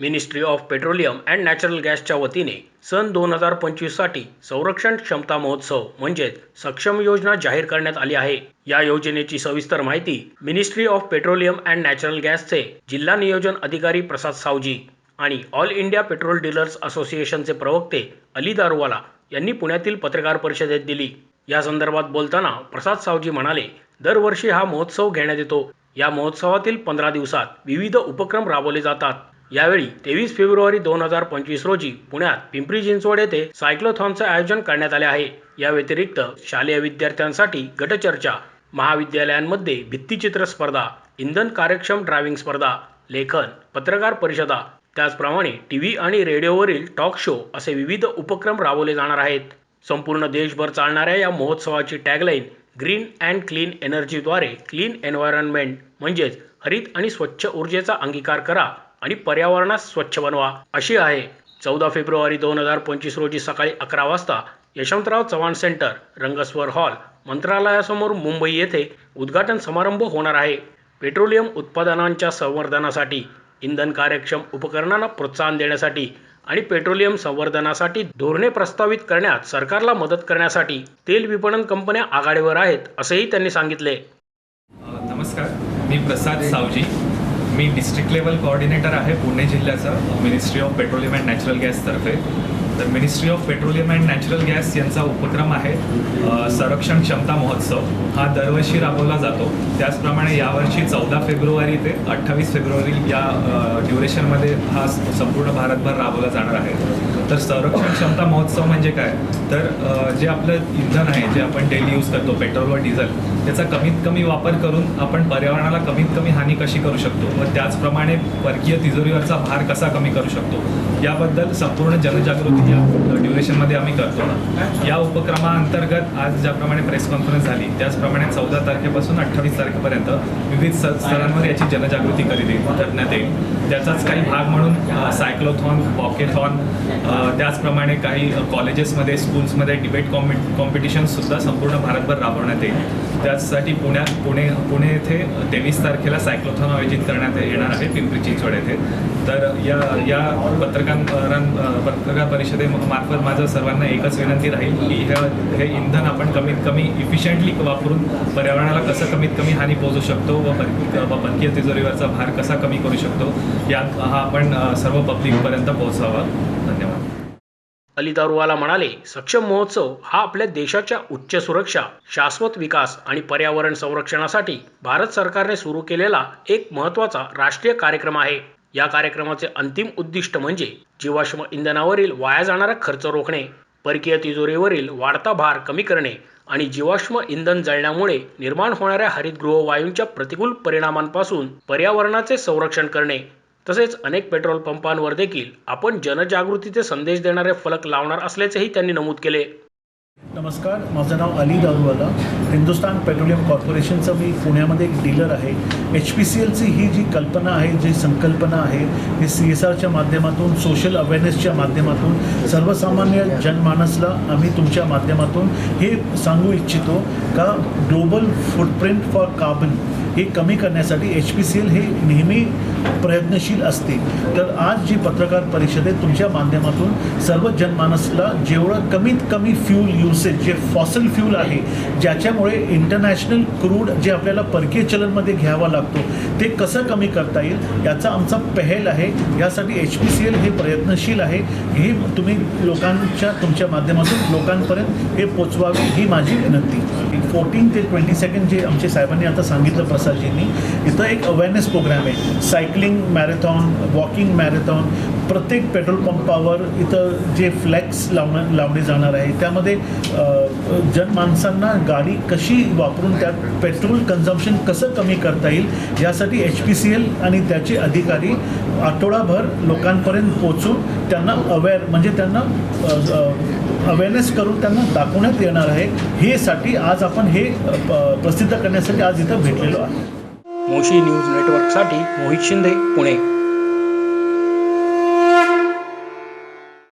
Ministry of petroleum and natural गॅसच्या वतीने सन दोन हजार पंचवीससाठी संरक्षण क्षमता महोत्सव म्हणजेच सक्षम योजना जाहीर करण्यात आली आहे. या योजनेची सविस्तर माहिती ministry of petroleum and natural गॅसचे जिल्हा नियोजन अधिकारी प्रसाद सावजी आणि ऑल इंडिया पेट्रोल डीलर्स असोसिएशनचे प्रवक्ते अली दारुवाला यांनी पुण्यातील पत्रकार परिषदेत दिली. या संदर्भात बोलताना प्रसाद सावजी म्हणाले दरवर्षी हा महोत्सव घेण्यात येतो. या महोत्सवातील पंधरा दिवसात विविध उपक्रम राबवले जातात. यावेळी तेवीस फेब्रुवारी दोन हजार पंचवीस रोजी पुण्यात पिंपरी चिंचवड येथे सायक्लोथॉनचे आयोजन करण्यात आले आहे. या व्यतिरिक्त शालेय विद्यार्थ्यांसाठी गटचर्चा महाविद्यालयांमध्ये भित्तिचित्र स्पर्धा इंधन कार्यक्षम ड्रायव्हिंग स्पर्धा लेखन पत्रकार परिषदा त्याचप्रमाणे टी व्ही आणि रेडिओवरील टॉक शो असे विविध उपक्रम राबवले जाणार आहेत. संपूर्ण देशभर चालणाऱ्या या महोत्सवाची टॅगलाईन ग्रीन अँड क्लीन एनर्जीद्वारे क्लीन एन्व्हायरमेंट म्हणजेच हरित आणि स्वच्छ ऊर्जेचा अंगीकार करा आणि पर्यावरणास स्वच्छ बनवा. अशी आहे चौदा फेब्रुवारी दोन हजार पंचवीस रोजी सकाळी अकरा वाजता यशवंतराव चव्हाण सेंटर रंगस्वर हॉल मंत्रालयासमोर मुंबई येथे उद्घाटन समारंभ होणार आहे. पेट्रोलियम उत्पादनांच्या संवर्धनासाठी इंधन कार्यक्षम उपकरणांना प्रोत्साहन देण्यासाठी आणि पेट्रोलियम संवर्धनासाठी धोरणे प्रस्तावित करण्यात सरकारला मदत करण्यासाठी तेल विपणन कंपन्या आघाडीवर आहेत असेही त्यांनी सांगितले. नमस्कार. मी प्रसाद सावजी. मी डिस्ट्रिक्ट लेवल कोऑर्डिनेटर आहे पुणे जिल्ह्याचा ministry of petroleum and natural गॅसतर्फे तर ministry of petroleum and natural gas यांचा उपक्रम आहे संरक्षण क्षमता महोत्सव. हा दरवर्षी राबवला जातो. त्याचप्रमाणे यावर्षी चौदा फेब्रुवारी ते अठ्ठावीस फेब्रुवारी या ड्युरेशनमध्ये हा संपूर्ण भारतभर राबवला जाणार आहे. तर संरक्षण क्षमता महोत्सव म्हणजे काय? तर जे आपलं इंधन आहे जे आपण डेली यूज करतो पेट्रोल व डिझेल त्याचा कमीत कमी वापर करून आपण पर्यावरणाला कमीत कमी हानी कशी करू शकतो? व त्याचप्रमाणे परकीय तिजोरीवरचा भार कसा कमी करू शकतो? याबद्दल संपूर्ण जनजागृती या ड्युरेशनमध्ये आम्ही करतो. या उपक्रमाअंतर्गत आज ज्याप्रमाणे प्रेस कॉन्फरन्स झाली त्याचप्रमाणे चौदा तारखेपासून अठ्ठावीस तारखेपर्यंत विविध स्तरांवर याची जनजागृती करीत करण्यात येईल. त्याचाच काही भाग म्हणून सायक्लोथॉन वॉकेथॉन त्याचप्रमाणे काही कॉलेजेसमध्ये स्कूल्समध्ये डिबेट कॉम्पि कॉम्पिटिशनसुद्धा संपूर्ण भारतभर राबवण्यात येईल. त्याचसाठी पुण्यात पुणे पुणे येथे तेवीस तारखेला सायक्लोथॉन आयोजित करण्यात येणार आहे पिंपरी चिंचवड येथे. तर या या पत्रकारां पत्रकार परिषदेमार्फत माझं सर्वांना एकच विनंती राहील की हे हे इंधन आपण कमीत कमी इफिशियंटली वापरून पर्यावरणाला कसं कमीत कमी हानी पोहोचू शकतो व व परकीय तिजोरीवरचा भार कसा कमी करू शकतो यात हा आपण सर्व पब्लिकपर्यंत पोहोचावा. धन्यवाद. अली दारुवाला म्हणाले सक्षम महोत्सव हा आपल्या देशाच्या उच्च सुरक्षा शाश्वत विकास आणि पर्यावरण संरक्षणासाठी भारत सरकारने सुरू केलेला एक महत्त्वाचा राष्ट्रीय कार्यक्रम आहे. या कार्यक्रमाचे अंतिम उद्दिष्ट म्हणजे जीवाश्म इंधनावरील वाया जाणारा खर्च रोखणे परकीय तिजोरीवरील वाढता भार कमी करणे आणि जीवाश्म इंधन जळण्यामुळे निर्माण होणाऱ्या हरितगृह वायूंच्या प्रतिकूल परिणामांपासून पर्यावरणाचे संरक्षण करणे तसेच अनेक पेट्रोल पंपांवर देखील आपण जनजागृतीचे संदेश देणारे फलक लावणार असल्याचेही त्यांनी नमूद केले. नमस्कार माझं नाव अली दारूवाला. हिंदुस्तान पेट्रोलियम कॉर्पोरेशनचं मी पुण्यामध्ये एक डीलर आहे. एच पी सी एलची ही जी कल्पना आहे जी संकल्पना आहे हे सी एस आरच्या माध्यमातून सोशल अवेअरनेसच्या माध्यमातून सर्वसामान्य जनमानसला आम्ही तुमच्या माध्यमातून हे सांगू इच्छितो का ग्लोबल फुटप्रिंट फॉर कार्बन हे कमी करण्यासाठी एच पी सी एल हे नेहमी प्रयत्नशील असते तर आज जी पत्रकार परिषद आहे तुमच्या माध्यमातून सर्व जनमानसला जेवढं कमीत कमी फ्यूल युसेज जे फॉसल फ्यूल आहे ज्याच्यामुळे इंटरनॅशनल क्रूड जे आपल्याला परकीय चलनमध्ये घ्यावा लागतो ते कसं कमी करता येईल याचा आमचा पहल आहे. यासाठी एच पी सी एल हे प्रयत्नशील आहे. हे तुम्ही लोकांच्या तुमच्या माध्यमातून लोकांपर्यंत हे पोचवावे ही माझी विनंती. फोर्टीन ते ट्वेंटी सेकंड जे आमचे साहेबांनी आता सांगितलं प्रसादजींनी इथं एक अवेअरनेस प्रोग्राम आहे. सायकलिंग मॅरेथॉन वॉकिंग मॅरेथॉन प्रत्येक पेट्रोल पंपावर इथं जे फ्लॅक्स लावणं लावले जाणार आहे. त्यामध्ये अ, जनमानसांना गाडी कशी वापरून त्यात पेट्रोल कन्झम्पशन कसं कमी करता येईल यासाठी एच पी सी एल आणि त्याचे अधिकारी आठवडाभर लोकांपर्यंत पोचून त्यांना अवेअर म्हणजे त्यांना अवेअरनेस करून त्यांना दाखवण्यात येणार आहे. हे साठी आज आपण हे प्रसिद्ध करण्यासाठी आज इथं भेटलेलो आहे मोशी न्यूज नेटवर्कसाठी मोहित शिंदे पुणे.